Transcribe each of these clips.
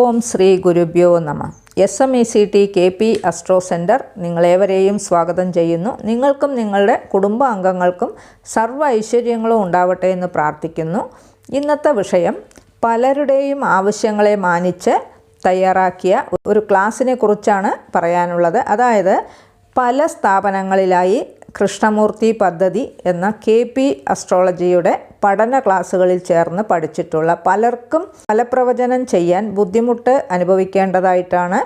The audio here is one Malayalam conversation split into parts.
ഓം ശ്രീ ഗുരുഭ്യോ നമ. S M E C T K P astro centre നിങ്ങളേവരെയും സ്വാഗതം ചെയ്യുന്നു. നിങ്ങൾക്കും നിങ്ങളുടെ കുടുംബാംഗങ്ങൾക്കും സർവ ഐശ്വര്യങ്ങളും ഉണ്ടാവട്ടെ എന്ന് പ്രാർത്ഥിക്കുന്നു. ഇന്നത്തെ വിഷയം പലരുടെയും ആവശ്യങ്ങളെ മാനിച്ച് തയ്യാറാക്കിയ ഒരു ക്ലാസ്സിനെ കുറിച്ചാണ് പറയാനുള്ളത്. അതായത് പല സ്ഥാപനങ്ങളിലായി കൃഷ്ണമൂർത്തി പദ്ധതി എന്ന കെ പി അസ്ട്രോളജിയുടെ പഠന ക്ലാസ്സുകളിൽ ചേർന്ന് പഠിച്ചിട്ടുള്ള പലർക്കും ഫലപ്രവചനം ചെയ്യാൻ ബുദ്ധിമുട്ട് അനുഭവിക്കേണ്ടതായിട്ടാണ്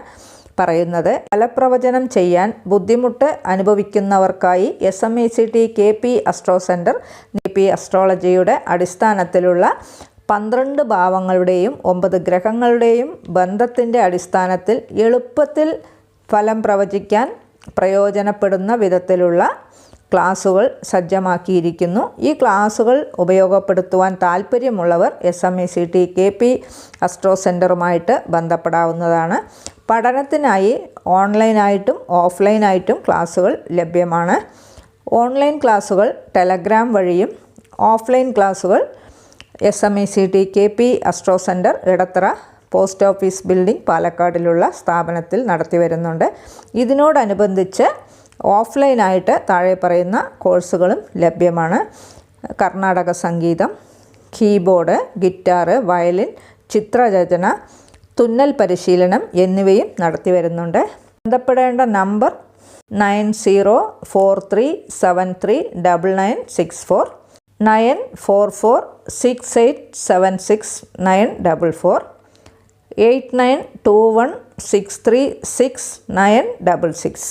പറയുന്നത്. ഫലപ്രവചനം ചെയ്യാൻ ബുദ്ധിമുട്ട് അനുഭവിക്കുന്നവർക്കായി S M E C T K P astro centre P അസ്ട്രോളജിയുടെ അടിസ്ഥാനത്തിലുള്ള പന്ത്രണ്ട് ഭാവങ്ങളുടെയും ഒമ്പത് ഗ്രഹങ്ങളുടെയും ബന്ധത്തിന്റെ അടിസ്ഥാനത്തിൽ എളുപ്പത്തിൽ ഫലം പ്രവചിക്കാൻ പ്രയോജനപ്പെടുന്ന വിധത്തിലുള്ള ക്ലാസുകൾ സജ്ജമാക്കിയിരിക്കുന്നു. ഈ ക്ലാസുകൾ ഉപയോഗപ്പെടുത്തുവാൻ താല്പര്യമുള്ളവർ S M E C T K P astro സെന്ററുമായിട്ട് ബന്ധപ്പെടാവുന്നതാണ്. പഠനത്തിനായി ഓൺലൈനായിട്ടും ഓഫ്ലൈനായിട്ടും ക്ലാസുകൾ ലഭ്യമാണ്. ഓൺലൈൻ ക്ലാസുകൾ ടെലഗ്രാം വഴിയും ഓഫ്ലൈൻ ക്ലാസുകൾ S M E C T K P astro centre Edathara post office building പാലക്കാടിലുള്ള സ്ഥാപനത്തിൽ നടത്തി വരുന്നുണ്ട്. ഇതിനോടനുബന്ധിച്ച് ഓഫ്ലൈനായിട്ട് താഴെ പറയുന്ന കോഴ്സുകളും ലഭ്യമാണ്. കർണാടക സംഗീതം കീബോർഡ് ഗിറ്റാർ വയലിൻ ചിത്രരചന തുന്നൽ പരിശീലനം എന്നിവയും നടത്തി വരുന്നുണ്ട്. ബന്ധപ്പെടേണ്ട number nine zero four three seven three double nine six four nine four four six eight seven six nine double four. Eight nine two one six three six nine double six